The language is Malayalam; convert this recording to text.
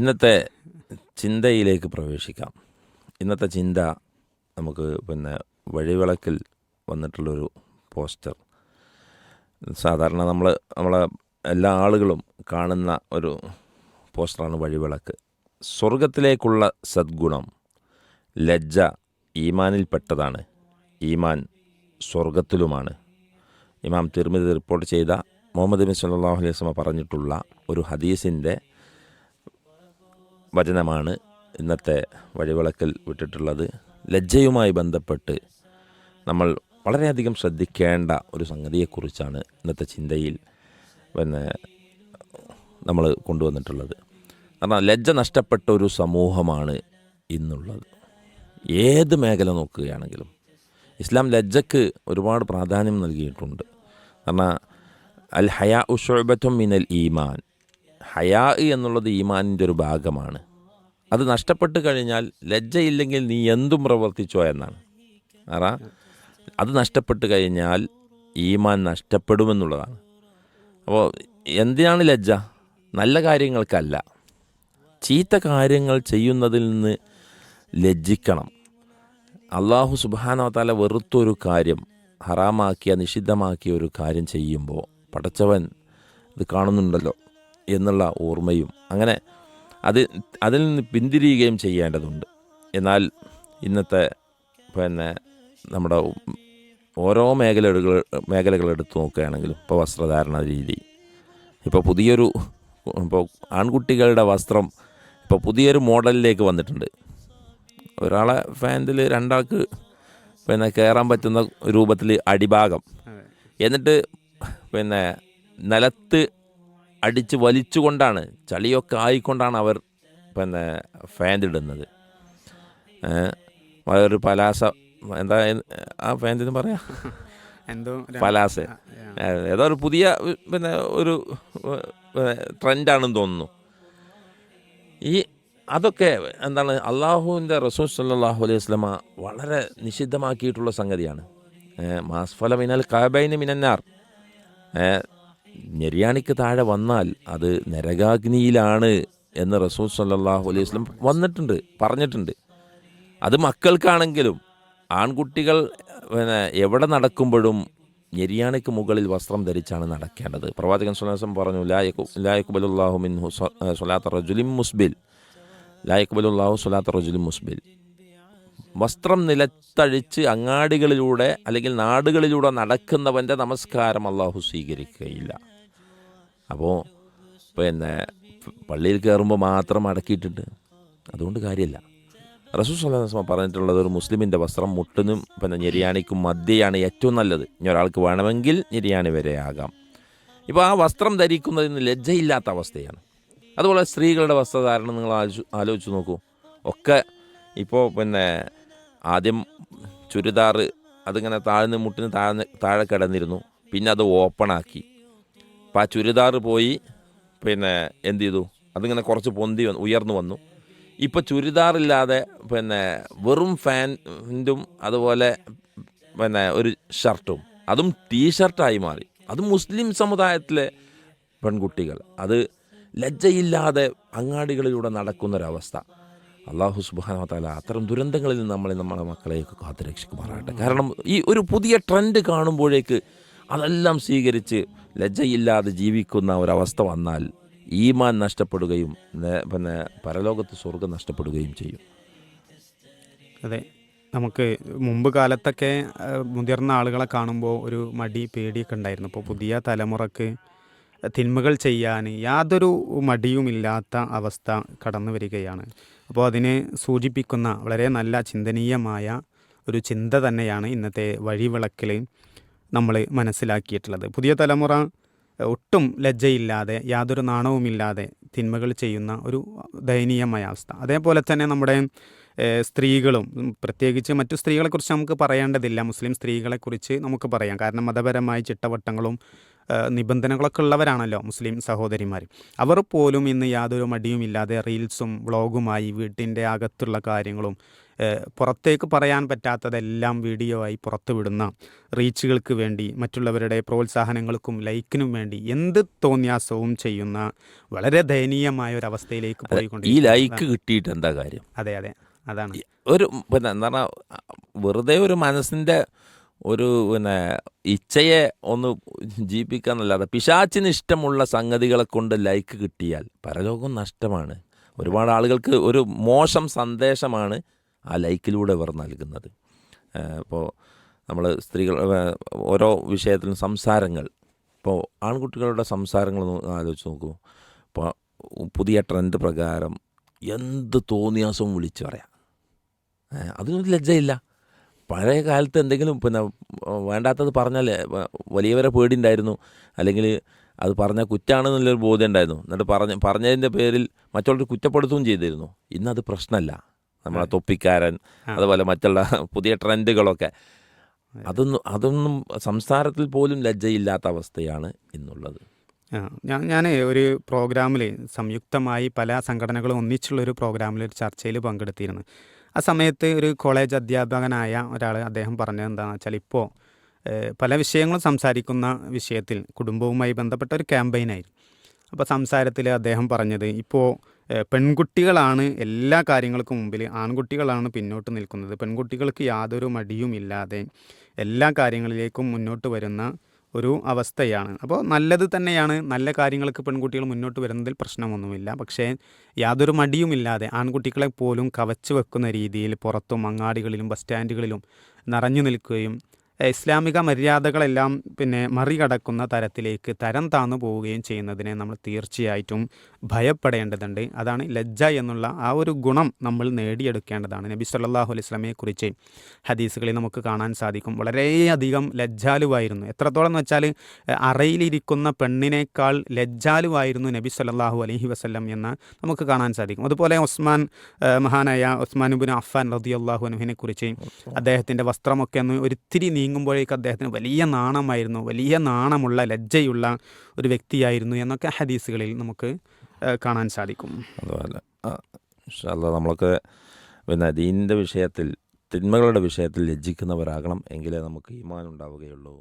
ഇന്നത്തെ ചിന്തയിലേക്ക് പ്രവേശിക്കാം. ഇന്നത്തെ ചിന്ത നമുക്ക് പിന്നെ വഴിവിളക്കിൽ വന്നിട്ടുള്ളൊരു പോസ്റ്റർ. സാധാരണ നമ്മൾ നമ്മളെ എല്ലാ ആളുകളും കാണുന്ന ഒരു പോസ്റ്ററാണ് വഴിവിളക്ക്. സ്വർഗത്തിലേക്കുള്ള സദ്ഗുണം ലജ്ജ ഈമാനിൽപ്പെട്ടതാണ് ഈമാൻ സ്വർഗത്തിലുമാണ് ഇമാം തിരുമിതി റിപ്പോർട്ട് ചെയ്ത മുഹമ്മദ് നബി അലൈഹി പറഞ്ഞിട്ടുള്ള ഒരു ഹദീസിന്റെ വചനമാണ് ഇന്നത്തെ വഴിവിളക്കിൽ വിട്ടിട്ടുള്ളത്. ലജ്ജയുമായി ബന്ധപ്പെട്ട് നമ്മൾ വളരെയധികം ശ്രദ്ധിക്കേണ്ട ഒരു സംഗതിയെക്കുറിച്ചാണ് ഇന്നത്തെ ചിന്തയിൽ പിന്നെ നമ്മൾ കൊണ്ടുവന്നിട്ടുള്ളത്. കാരണം ലജ്ജ നഷ്ടപ്പെട്ട ഒരു സമൂഹമാണ് ഇന്നുള്ളത്. ഏത് മേഖല നോക്കുകയാണെങ്കിലും ഇസ്ലാം ലജ്ജക്ക് ഒരുപാട് പ്രാധാന്യം നൽകിയിട്ടുണ്ട്. കാരണം അൽ ഹയാ ഉഷോബത്തും മിനൽ ഈമാൻ. ഹയാ എന്നുള്ളത് ഈമാനിന്റെ ഒരു ഭാഗമാണ്. അത് നഷ്ടപ്പെട്ട് കഴിഞ്ഞാൽ ലജ്ജയില്ലെങ്കിൽ നീ എന്തും പ്രവർത്തിച്ചോ എന്നാണ്. അറ അത് നഷ്ടപ്പെട്ട് കഴിഞ്ഞാൽ ഈമാൻ നഷ്ടപ്പെടുമെന്നുള്ളതാണ്. അപ്പോൾ എന്തിനാണ് ലജ്ജ? നല്ല കാര്യങ്ങൾക്കല്ല. ചീത്ത കാര്യങ്ങൾ ചെയ്യുന്നതിൽ നിന്ന് ലജ്ജിക്കണം. അള്ളാഹു സുബാനോത്താല വെറുത്തൊരു കാര്യം ഹറാമാക്കിയ നിഷിദ്ധമാക്കിയ ഒരു കാര്യം ചെയ്യുമ്പോൾ പടച്ചവൻ ഇത് കാണുന്നുണ്ടല്ലോ എന്നുള്ള ഓർമ്മയും. അങ്ങനെ അത് അതിൽ നിന്ന് പിന്തിരിയുകയും ചെയ്യേണ്ടതുണ്ട്. എന്നാൽ ഇന്നത്തെ പിന്നെ നമ്മുടെ ഓരോ മേഖലകൾ മേഖലകൾ എടുത്തു നോക്കുകയാണെങ്കിലും ഇപ്പോൾ വസ്ത്രധാരണ രീതി ഇപ്പോൾ പുതിയൊരു ഇപ്പോൾ ആൺകുട്ടികളുടെ വസ്ത്രം ഇപ്പോൾ പുതിയൊരു മോഡലിലേക്ക് വന്നിട്ടുണ്ട്. ഒരാളെ ഫാന്റിൽ രണ്ടാൾക്ക് പിന്നെ കയറാൻ പറ്റുന്ന രൂപത്തിൽ അടിഭാഗം. എന്നിട്ട് പിന്നെ നിലത്ത് അടിച്ച് വലിച്ചുകൊണ്ടാണ് ചളിയൊക്കെ ആയിക്കൊണ്ടാണ് അവർ പിന്നെ ഫാൻ ഇടുന്നത് ഒരു പലാസ എന്താ ആ ഫാന്റിന് പറയാ? എന്തോ പലാസ്. ഏതോ ഒരു പുതിയ പിന്നെ ഒരു ട്രെൻഡാണെന്ന് തോന്നുന്നു. ഈ അതൊക്കെ എന്താണ് അള്ളാഹുവിന്റെ റസൂൽ സല്ലാഹു അലൈഹി വസ്ലമ വളരെ നിഷിദ്ധമാക്കിയിട്ടുള്ള സംഗതിയാണ്. മാസ്ഫല മിനൽ കാബൈന് മിനന്നാർ. ഞെരിയാണിക്ക് താഴെ വന്നാൽ അത് നരകാഗ്നിയിലാണ് എന്ന് റസൂൽ സല്ലാഹു അലൈഹി വസ്ലം വന്നിട്ടുണ്ട് പറഞ്ഞിട്ടുണ്ട്. അത് മക്കൾക്കാണെങ്കിലും ആൺകുട്ടികൾ പിന്നെ എവിടെ നടക്കുമ്പോഴും ഞെരിയാണിക്ക് മുകളിൽ വസ്ത്രം ധരിച്ചാണ് നടക്കേണ്ടത്. പ്രവാചകൻ സുലാസം പറഞ്ഞു ലായക്കു ലായക്കുബലുല്ലാഹു മിൻഹു സുലാത്ത റജുലിം മുസ്ബിൽ. ലായക്കുബലുല്ലാഹു സുലാത്ത റജുലിം മുസ്ബിൽ. വസ്ത്രം നിലത്തഴിച്ച് അങ്ങാടികളിലൂടെ അല്ലെങ്കിൽ നാടുകളിലൂടെ നടക്കുന്നവന്റെ നമസ്കാരം അള്ളാഹു സ്വീകരിക്കുകയില്ല. അപ്പോൾ പിന്നെ പള്ളിയിൽ കയറുമ്പോൾ മാത്രം അടക്കിയിട്ടുണ്ട്. അതുകൊണ്ട് കാര്യമില്ല. റസൂൽ സല്ലാസ്മ പറഞ്ഞിട്ടുള്ളത് ഒരു മുസ്ലിമിന്റെ വസ്ത്രം മുട്ടിനും പിന്നെ ഞെരിയാണിക്കും മധ്യയാണ് ഏറ്റവും നല്ലത്. ഇനി ഒരാൾക്ക് വേണമെങ്കിൽ ഞെരിയാണി വരെ ആകാം. ഇപ്പോൾ ആ വസ്ത്രം ധരിക്കുന്നതിന് ലജ്ജയില്ലാത്ത അവസ്ഥയാണ്. അതുപോലെ സ്ത്രീകളുടെ വസ്ത്രധാരണം നിങ്ങൾ ആലോചിച്ചു ആലോചിച്ച് നോക്കൂ. ഒക്കെ ഇപ്പോൾ പിന്നെ ആദ്യം ചുരിദാറ് അതിങ്ങനെ താഴ്ന്ന് മുട്ടിന് താഴ്ന്ന് താഴെ കിടന്നിരുന്നു. പിന്നെ അത് ഓപ്പണാക്കി അപ്പോൾ ആ ചുരിദാർ പോയി പിന്നെ എന്ത് ചെയ്തു അതിങ്ങനെ കുറച്ച് പൊന്തി വന്നു ഉയർന്നു വന്നു. ഇപ്പോൾ ചുരിദാറില്ലാതെ പിന്നെ വെറും ഫാന്റും അതുപോലെ പിന്നെ ഒരു ഷർട്ടും. അതും ടീ ഷർട്ടായി മാറി. അത് മുസ്ലിം സമുദായത്തിലെ പെൺകുട്ടികൾ. അത് ലജ്ജയില്ലാതെ അങ്ങാടികളിലൂടെ നടക്കുന്നൊരവസ്ഥ. അള്ളാഹു സുബാനത്താല അത്തരം ദുരന്തങ്ങളിൽ നിന്ന് നമ്മളെ നമ്മളെ മക്കളെയൊക്കെ കാത്തുരക്ഷിക്കുമാറാകട്ടെ. കാരണം ഈ ഒരു പുതിയ ട്രെൻഡ് കാണുമ്പോഴേക്ക് അതെല്ലാം സ്വീകരിച്ച് ലജ്ജയില്ലാതെ ജീവിക്കുന്ന ഒരവസ്ഥ വന്നാൽ ഈമാൻ നഷ്ടപ്പെടുകയും പിന്നെ പരലോകത്ത് സ്വർഗം നഷ്ടപ്പെടുകയും ചെയ്യും. അതെ. നമുക്ക് മുമ്പ് കാലത്തൊക്കെ മുതിർന്ന ആളുകളെ കാണുമ്പോൾ ഒരു മടി പേടിയൊക്കെ ഉണ്ടായിരുന്നു. ഇപ്പോൾ പുതിയ തലമുറയ്ക്ക് തിന്മകൾ ചെയ്യാൻ യാതൊരു മടിയുമില്ലാത്ത അവസ്ഥ കടന്നു വരികയാണ്. അപ്പോൾ അതിനെ സൂചിപ്പിക്കുന്ന വളരെ നല്ല ചിന്തനീയമായ ഒരു ചിന്ത തന്നെയാണ് ഇന്നത്തെ വഴിവിളക്കിൽ. നമ്മൾ മനസ്സിലാക്കിയിട്ടുള്ളത്. പുതിയ തലമുറ ഒട്ടും ലജ്ജയില്ലാതെ യാതൊരു നാണവുമില്ലാതെ തിന്മകൾ ചെയ്യുന്ന ഒരു ദയനീയമായ അവസ്ഥ. അതേപോലെ തന്നെ നമ്മുടെ സ്ത്രീകളും പ്രത്യേകിച്ച് മറ്റു സ്ത്രീകളെക്കുറിച്ച് നമുക്ക് പറയേണ്ടതില്ല. മുസ്ലിം സ്ത്രീകളെക്കുറിച്ച് നമുക്ക് പറയാം. കാരണം മതപരമായ ചിട്ടവട്ടങ്ങളും നിബന്ധനകളൊക്കെ ഉള്ളവരാണല്ലോ മുസ്ലിം സഹോദരിമാർ അവർ പോലും ഇന്ന് യാതൊരു മടിയുമില്ലാതെ റീൽസും വ്ളോഗുമായി വീട്ടിന്റെ അകത്തുള്ള കാര്യങ്ങളും പുറത്തേക്ക് പറയാൻ പറ്റാത്തതെല്ലാം വീഡിയോ ആയി പുറത്തുവിടുന്ന റീച്ചുകൾക്ക് വേണ്ടി മറ്റുള്ളവരുടെ പ്രോത്സാഹനങ്ങൾക്കും ലൈക്കിനും വേണ്ടി എന്ത് തോന്നിയാസവും ചെയ്യുന്ന വളരെ ദയനീയമായ ഒരു അവസ്ഥയിലേക്ക് ഈ ലൈക്ക് കിട്ടിയിട്ട് എന്താ കാര്യം? അതെ അതെ അതാണ്. ഒരു പിന്നെ എന്താ പറഞ്ഞാൽ വെറുതെ ഒരു മനസ്സിന്റെ ഒരു പിന്നെ ഇച്ഛയെ ഒന്ന് ജീവിപ്പിക്കാന്നല്ലാതെ പിശാച്ചിന് ഇഷ്ടമുള്ള സംഗതികളെ കൊണ്ട് ലൈക്ക് കിട്ടിയാൽ പരലോകം നഷ്ടമാണ്. ഒരുപാട് ആളുകൾക്ക് ഒരു മോശം സന്ദേശമാണ് ആ ലൈക്കിലൂടെ ഇവർ നൽകുന്നത്. ഇപ്പോൾ നമ്മൾ സ്ത്രീകൾ ഓരോ വിഷയത്തിലും സംസാരങ്ങൾ. ഇപ്പോൾ ആൺകുട്ടികളുടെ സംസാരങ്ങൾ ആലോചിച്ച് നോക്കൂ. ഇപ്പോൾ പുതിയ ട്രെൻഡ് പ്രകാരം എന്ത് തോന്നിയാസവും വിളിച്ചു പറയാം. അതിനൊരു ലജ്ജയില്ല. പഴയ കാലത്ത് എന്തെങ്കിലും പിന്നെ വേണ്ടാത്തത് പറഞ്ഞാൽ വലിയവരെ പേടിയുണ്ടായിരുന്നു. അല്ലെങ്കിൽ അത് പറഞ്ഞാൽ കുറ്റാണെന്നുള്ളൊരു ബോധ്യം ഉണ്ടായിരുന്നു. എന്നിട്ട് പറഞ്ഞ പറഞ്ഞതിന്റെ പേരിൽ മറ്റുള്ളവർ കുറ്റപ്പെടുത്തുകയും ചെയ്തിരുന്നു. ഇന്നത് പ്രശ്നമല്ല. നമ്മളെ തൊപ്പിക്കാരൻ അതുപോലെ മറ്റുള്ള പുതിയ ട്രെൻഡുകളൊക്കെ. അതൊന്നും അതൊന്നും സംസാരത്തിൽ പോലും ലജ്ജയില്ലാത്ത അവസ്ഥയാണ് ഇന്നുള്ളത്. ഞാൻ ഞാൻ ഒരു പ്രോഗ്രാമിൽ സംയുക്തമായി പല സംഘടനകളും ഒന്നിച്ചുള്ള ഒരു പ്രോഗ്രാമിൽ ഒരു ചർച്ചയിൽ പങ്കെടുത്തിരുന്നു. ആ സമയത്ത് ഒരു കോളേജ് അധ്യാപകനായ ഒരാൾ അദ്ദേഹം പറഞ്ഞത് എന്താണെന്ന് വെച്ചാൽ ഇപ്പോൾ പല വിഷയങ്ങളും സംസാരിക്കുന്ന വിഷയത്തിൽ കുടുംബവുമായി ബന്ധപ്പെട്ട ഒരു ക്യാമ്പയിനായിരുന്നു. അപ്പോൾ സംസാരത്തിൽ അദ്ദേഹം പറഞ്ഞത് ഇപ്പോൾ പെൺകുട്ടികളാണ് എല്ലാ കാര്യങ്ങൾക്കും മുമ്പിൽ ആൺകുട്ടികളാണ് പിന്നോട്ട് നിൽക്കുന്നത്. പെൺകുട്ടികൾക്ക് യാതൊരു മടിയും ഇല്ലാതെ എല്ലാ കാര്യങ്ങളിലേക്കും മുന്നോട്ട് വരുന്ന ഒരു അവസ്ഥയാണ്. അപ്പോൾ നല്ലത് തന്നെയാണ്. നല്ല കാര്യങ്ങൾക്ക് പെൺകുട്ടികൾ മുന്നോട്ട് വരുന്നതിൽ പ്രശ്നമൊന്നുമില്ല. പക്ഷേ യാതൊരു മടിയുമില്ലാതെ ആൺകുട്ടികളെ പോലും കവച്ചു വെക്കുന്ന രീതിയിൽ പുറത്തും അങ്ങാടികളിലും ബസ് സ്റ്റാൻഡുകളിലും നിറഞ്ഞു നിൽക്കുകയും ഇസ്ലാമിക മര്യാദകളെല്ലാം പിന്നെ മറികടക്കുന്ന തരത്തിലേക്ക് തരം താന്നു പോവുകയും ചെയ്യുന്നതിനെ നമ്മൾ തീർച്ചയായിട്ടും ഭയപ്പെടേണ്ടതുണ്ട്. അതാണ് ലജ്ജ എന്നുള്ള ആ ഒരു ഗുണം നമ്മൾ നേടിയെടുക്കേണ്ടതാണ്. നബി സല്ലാഹു അലൈസ്ലമയെക്കുറിച്ച് ഹദീസുകളിൽ നമുക്ക് കാണാൻ സാധിക്കും. വളരെയധികം ലജ്ജാലുവായിരുന്നു. എത്രത്തോളം എന്ന് വെച്ചാൽ അറയിലിരിക്കുന്ന പെണ്ണിനേക്കാൾ ലജ്ജാലുവായിരുന്നു നബി സല്ലാഹു അലഹി വസല്ലം എന്ന് നമുക്ക് കാണാൻ സാധിക്കും. അതുപോലെ ഉസ്മാൻ മഹാനായ ഉസ്മാൻ ബുൻ അഫ്ഫാൻ റളിയല്ലാഹു അൻഹുവിനെ കുറിച്ച് അദ്ദേഹത്തിന്റെ വസ്ത്രമൊക്കെ ഒന്ന് ഒരിത്തിരി നീങ്ങുമ്പോഴേക്ക് അദ്ദേഹത്തിന് വലിയ നാണമായിരുന്നു വലിയ നാണമുള്ള ലജ്ജയുള്ള ഒരു വ്യക്തിയായിരുന്നു എന്നൊക്കെ ഹദീസുകളിൽ നമുക്ക് കാണാൻ സാധിക്കും. അതുപോലെ നമ്മളൊക്കെ പിന്നെ ദീനിന്റെ വിഷയത്തിൽ തിന്മകളുടെ വിഷയത്തിൽ ലജ്ജിക്കുന്നവരാകണം എങ്കിലേ നമുക്ക് ഈമാൻ ഉണ്ടാവുകയുള്ളൂ